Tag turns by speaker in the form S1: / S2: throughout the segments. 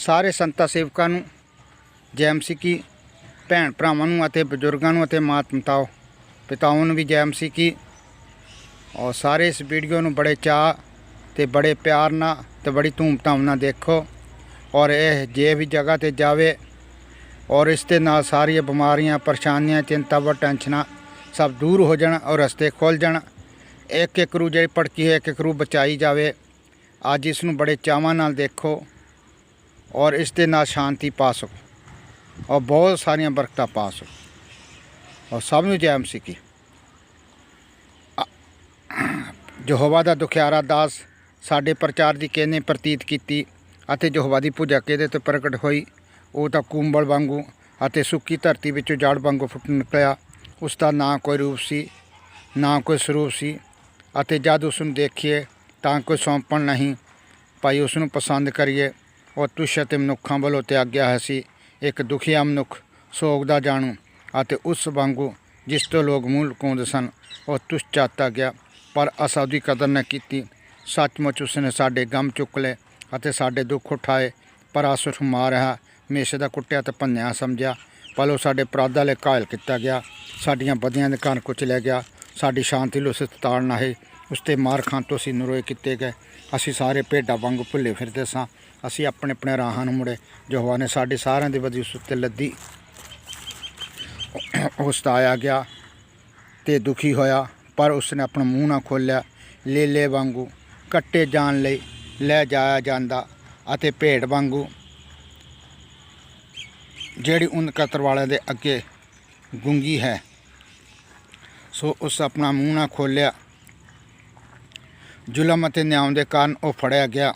S1: ਸਾਰੇ ਸੰਤਾਂ ਸੇਵਕਾਂ ਨੂੰ ਜੈਮਸੀ ਕੀ ਭੈਣ ਭਰਾਵਾਂ ਨੂੰ ਅਤੇ ਬਜ਼ੁਰਗਾਂ ਨੂੰ ਅਤੇ ਮਾਤਮਤਾਓ ਪਿਤਾਓ ਪਿਤਾਵਾਂ ਨੂੰ ਵੀ ਜੈਮਸੀ ਕੀ ਔਰ ਸਾਰੇ ਇਸ ਵੀਡੀਓ ਨੂੰ ਬੜੇ ਚਾਅ ਤੇ ਬੜੇ ਪਿਆਰ ਨਾਲ ਤੇ ਬੜੀ ਧੂਮਧਾਮ ਨਾਲ ਦੇਖੋ ਔਰ ਇਹ ਜੇ ਵੀ ਜਗ੍ਹਾ ਤੇ ਜਾਵੇ ਔਰ ਇਸ ਦੇ ਨਾਲ ਸਾਰੀਆਂ ਬਿਮਾਰੀਆਂ, ਪਰੇਸ਼ਾਨੀਆਂ ਚਿੰਤਾ ਚਿੰਤਾਵਾਂ ਟੈਨਸ਼ਨਾਂ ਸਭ ਦੂਰ ਹੋ ਜਾਣ ਔਰ ਰਸਤੇ ਖੁੱਲ ਜਾਣ ਇੱਕ ਇੱਕ ਰੂ ਜਿਹੜੀ ਪੜਕੀ ਹੈ ਇੱਕ ਇੱਕ ਰੂ ਬਚਾਈ ਜਾਵੇ, ਅੱਜ ਇਸ ਨੂੰ ਬੜੇ ਚਾਵਾਂ ਨਾਲ ਦੇਖੋ ਔਰ ਇਸ ਦੇ ਨਾਲ ਸ਼ਾਂਤੀ ਪਾ ਸਕੋ ਔਰ ਬਹੁਤ ਸਾਰੀਆਂ ਬਰਕਤਾਂ ਪਾ ਸਕੋ। ਔਰ ਸਭ ਨੂੰ ਜੈ ਮਸੀਹ ਕੀ। ਯਹੋਵਾ ਦਾ ਦੁਖਿਆਰਾ ਦਾਸ ਸਾਡੇ ਪ੍ਰਚਾਰ ਦੀ ਕਿਹਨੇ ਪ੍ਰਤੀਤ ਕੀਤੀ ਅਤੇ ਯਹੋਵਾ ਦੀ ਪੂਜਾ ਕਿਹਦੇ ਤੇ ਪ੍ਰਗਟ ਹੋਈ? ਉਹ ਤਾਂ ਕੁੰਬਲ ਵਾਂਗੂ ਅਤੇ ਸੁੱਕੀ ਧਰਤੀ ਵਿੱਚੋਂ ਜੜ ਵਾਂਗੂ ਫੁੱਟ ਨਿਕਲਿਆ। ਉਸ ਦਾ ਨਾ ਕੋਈ ਰੂਪ ਸੀ, ਨਾ ਕੋਈ ਸਰੂਪ ਸੀ ਅਤੇ ਜਦ ਉਸ ਨੂੰ ਦੇਖੀਏ ਤਾਂ ਕੋਈ ਸੌਂਪਣ ਨਹੀਂ। ਭਾਈ ਉਸ ਨੂੰ ਪਸੰਦ ਕਰੀਏ। ਉਹ ਤੁਸ਼ ਅਤੇ ਮਨੁੱਖਾਂ ਵੱਲੋਂ ਤਿਆਗਿਆ ਹੈ ਸੀ। ਇੱਕ ਦੁਖੀਆ ਮਨੁੱਖ ਸੋਗ ਦਾ ਜਾਣੂ ਅਤੇ ਉਸ ਵਾਂਗੂ ਜਿਸ ਤੋਂ ਲੋਕ ਮੂੰਹ ਕੋਂਦ ਸਨ, ਉਹ ਤੁਸ਼ ਚਾਤਾ ਗਿਆ। ਪਰ ਅਸਾਂ ਉਹਦੀ ਕਦਰ ਨਾ ਕੀਤੀ। ਸੱਚਮੁੱਚ ਉਸਨੇ ਸਾਡੇ ਗਮ ਚੁੱਕ ਲਏ ਅਤੇ ਸਾਡੇ ਦੁੱਖ ਉਠਾਏ। ਪਰ ਅਸੁਰ ਮਾਰਿਆ ਹਮੇਸ਼ਾ ਦਾ ਕੁੱਟਿਆ ਤੇ ਭੰਨਿਆ ਸਮਝਿਆ। ਪਰ ਉਹ ਸਾਡੇ ਅਪਰਾਧਾਂ ਲਈ ਘਾਇਲ ਕੀਤਾ ਗਿਆ। ਸਾਡੀਆਂ ਬਦੀਆਂ ਦੇ ਕਾਰਨ ਕੁਚਲਿਆ ਗਿਆ। ਸਾਡੀ ਸ਼ਾਂਤੀ ਲੋ ਉਸ ਤਾੜ ਹੈ। ਉਸ ਤੇ ਮਾਰ ਖਾਂ ਤੋਂ ਅਸੀਂ ਨਰੋਏ ਕੀਤੇ ਗਏ। ਅਸੀਂ ਸਾਰੇ ਭੇਡਾਂ ਵਾਂਗ ਭੁੱਲੇ ਫਿਰਦੇ ਸਾਂ। ਅਸੀਂ ਆਪਣੇ ਆਪਣੇ ਰਾਹਾਂ ਨੂੰ ਮੁੜੇ। ਯਹੋਵਾ ਨੇ ਸਾਡੇ ਸਾਰਿਆਂ ਦੀ ਵਧੀ ਉਸ ਉੱਤੇ ਲੱਦੀ। ਉਸ ਆਇਆ ਗਿਆ ਤੇ ਦੁਖੀ ਹੋਇਆ, ਪਰ ਉਸਨੇ ਆਪਣਾ ਮੂੰਹ ਨਾ ਖੋਲ੍ਹਿਆ। ਲੇਲੇ ਵਾਂਗੂ ਕੱਟੇ ਜਾਣ ਲਈ ਲੈ ਜਾਇਆ ਜਾਂਦਾ ਅਤੇ ਭੇਡ ਵਾਂਗੂ ਜਿਹੜੀ ਉਨ ਕਤਰ ਵਾਲਿਆਂ ਦੇ ਅੱਗੇ ਗੁੰਗੀ ਹੈ, ਸੋ ਉਸ ਆਪਣਾ ਮੂੰਹ ਨਾ ਖੋਲ੍ਹਿਆ। ਜ਼ੁਲਮ ਅਤੇ ਨਿਆਂ ਦੇ ਕਾਰਨ ਉਹ ਫੜਿਆ ਗਿਆ।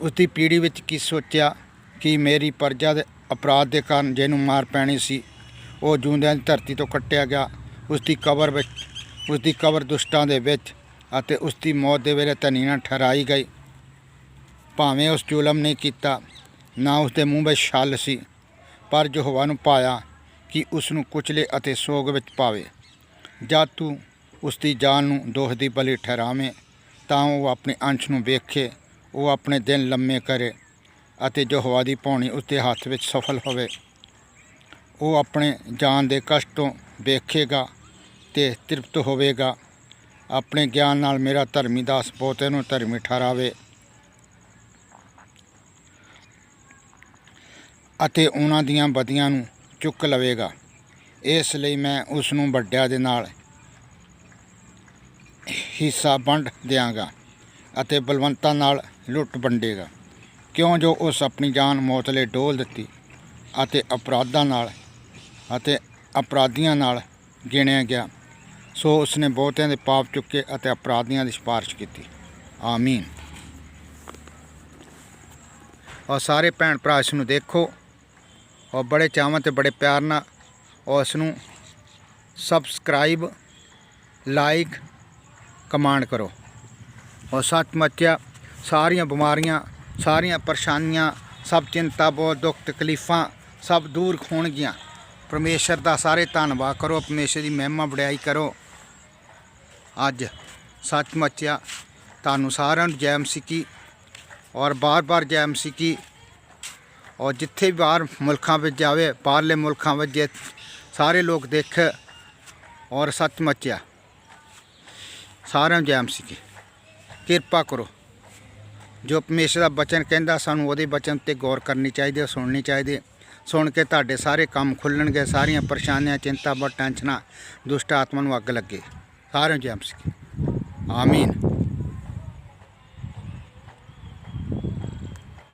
S1: ਉਸ ਦੀ ਪੀੜੀ ਵਿੱਚ ਕੀ ਸੋਚਿਆ, ਕਿ ਮੇਰੀ ਪਰਜਾ ਦੇ ਅਪਰਾਧ ਦੇ ਕਾਰਨ ਜਿਹਨੂੰ ਮਾਰ ਪੈਣੀ ਸੀ, ਉਹ ਜੂੰਦਿਆਂ ਦੀ ਧਰਤੀ ਤੋਂ ਕੱਟਿਆ ਗਿਆ। ਉਸ ਦੀ ਕਬਰ ਵਿੱਚ ਉਸ ਦੀ ਕਬਰ ਦੁਸ਼ਟਾਂ ਦੇ ਵਿੱਚ ਅਤੇ ਉਸ ਦੀ ਮੌਤ ਦੇ ਵੇਲੇ ਧਨੀ ਨਾਲ ਠਹਿਰਾਈ ਗਈ। ਭਾਵੇਂ ਉਸ ਜ਼ੁਲਮ ਨੇ ਕੀਤਾ, ਨਾ ਉਸ ਦੇ ਮੂੰਹ ਵਿੱਚ ਛਲ ਸੀ, ਪਰ ਜੋ ਹਵਾ ਨੂੰ ਪਾਇਆ ਕਿ ਉਸ ਨੂੰ ਕੁਚਲੇ ਅਤੇ ਸੋਗ ਵਿੱਚ ਪਾਵੇ। ਜਦ ਤੂੰ ਉਸ ਦੀ ਜਾਨ ਨੂੰ ਦੋਹ ਦੀ ਬਲੀ ਠਹਿਰਾਵੇਂ, ਤਾਂ ਉਹ ਆਪਣੇ ਅੰਸ਼ ਨੂੰ ਵੇਖੇ, ਉਹ ਆਪਣੇ ਦਿਨ ਲੰਮੇ ਕਰੇ ਅਤੇ ਜੋ ਹਵਾ ਦੀ ਪੌਣੀ ਉਸ ਦੇ ਹੱਥ ਵਿੱਚ ਸਫਲ ਹੋਵੇ। ਉਹ ਆਪਣੇ ਜਾਨ ਦੇ ਕਸ਼ਟ ਤੋਂ ਵੇਖੇਗਾ ਤੇ ਤ੍ਰਿਪਤ ਹੋਵੇਗਾ। ਆਪਣੇ ਗਿਆਨ ਨਾਲ ਮੇਰਾ ਧਰਮੀ ਦਾਸ ਪੋਤੇ ਨੂੰ ਧਰਮੀ ਠਹਿਰਾਵੇ ਅਤੇ ਉਹਨਾਂ ਦੀਆਂ ਬਦੀਆਂ ਨੂੰ ਚੁੱਕ ਲਵੇਗਾ। ਇਸ ਲਈ ਮੈਂ ਉਸ ਨੂੰ ਵੱਡਿਆਂ ਦੇ ਨਾਲ ਹਿੱਸਾ ਵੰਡ ਦਿਆਂਗਾ ਅਤੇ ਬਲਵੰਤਾਂ ਨਾਲ ਲੁੱਟ ਵੰਡੇਗਾ। ਕਿਉਂ ਜੋ ਉਸ ਆਪਣੀ ਜਾਨ ਮੌਤ ਲਈ ਡੋਲ ਦਿੱਤੀ ਅਤੇ ਅਪਰਾਧਾਂ ਨਾਲ ਅਤੇ ਅਪਰਾਧੀਆਂ ਨਾਲ ਗਿਣਿਆ ਗਿਆ, ਸੋ ਉਸਨੇ ਬਹੁਤਿਆਂ ਦੇ ਪਾਪ ਚੁੱਕੇ ਅਤੇ ਅਪਰਾਧੀਆਂ ਦੀ ਸਿਫਾਰਿਸ਼ ਕੀਤੀ। ਆਮੀਨ। ਔਰ ਸਾਰੇ ਭੈਣ ਭਰਾ ਇਸ ਨੂੰ ਦੇਖੋ ਔਰ ਬੜੇ ਚਾਵਾਂ ਤੇ ਬੜੇ ਪਿਆਰ ਨਾਲ ਔਰ ਇਸ ਨੂੰ ਸਬਸਕ੍ਰਾਈਬ ਲਾਈਕ ਕਮਾਂਡ ਕਰੋ। ਔਰ ਸੱਚਮੁੱਚਿਆ ਸਾਰੀਆਂ ਬਿਮਾਰੀਆਂ, ਸਾਰੀਆਂ ਪਰੇਸ਼ਾਨੀਆਂ, ਸਭ ਚਿੰਤਾ, ਬਹੁਤ ਦੁੱਖ, ਤਕਲੀਫਾਂ ਸਭ ਦੂਰ ਹੋਣਗੀਆਂ। ਪਰਮੇਸ਼ਰ ਦਾ ਸਾਰੇ ਧੰਨਵਾਦ ਕਰੋ, ਪਰਮੇਸ਼ਰ ਦੀ ਮਹਿਮਾ ਵਡਿਆਈ ਕਰੋ। ਅੱਜ ਸੱਚਮੁੱਚਿਆ ਤੁਹਾਨੂੰ ਸਾਰਿਆਂ ਨੂੰ ਜੈ ਮਸੀਹ ਔਰ ਬਾਰ-ਬਾਰ ਜੈ ਮਸੀਹ। ਔਰ ਜਿੱਥੇ ਵੀ ਬਾਹਰ ਮੁਲਕਾਂ ਵਿੱਚ ਜਾਵੇ, ਬਾਹਰਲੇ ਮੁਲਕਾਂ ਵਿੱਚ ਜੇ ਸਾਰੇ ਲੋਕ ਦੇਖ ਔਰ ਸੱਚਮੁੱਚਿਆ ਸਾਰਿਆਂ ਜੈਮ ਜੈ ਕਿਰਪਾ ਕਰੋ। ਜੋ ਪਰਮੇਸ਼ਰ ਦਾ ਬਚਨ ਕਹਿੰਦਾ, ਸਾਨੂੰ ਉਹਦੇ ਬਚਨ ਤੇ ਗੌਰ ਕਰਨੀ ਚਾਹੀਦੀ ਹੈ ਸੁਣਨੀ ਚਾਹੀਦੀ। ਹੈ ਸੁਣ ਕੇ ਤੁਹਾਡੇ ਸਾਰੇ ਕੰਮ ਖੁੱਲਣਗੇ, ਸਾਰੀਆਂ ਪਰੇਸ਼ਾਨੀਆਂ, ਚਿੰਤਾ ਬੜ ਟੈਨਸ਼ਨਾਂ ਦੁਸ਼ਟ ਆਤਮਾ ਨੂੰ ਅੱਗ ਲੱਗੇ। ਸਾਰਿਆਂ ਜੈਮ ਜੈ ਆਮੀਨ।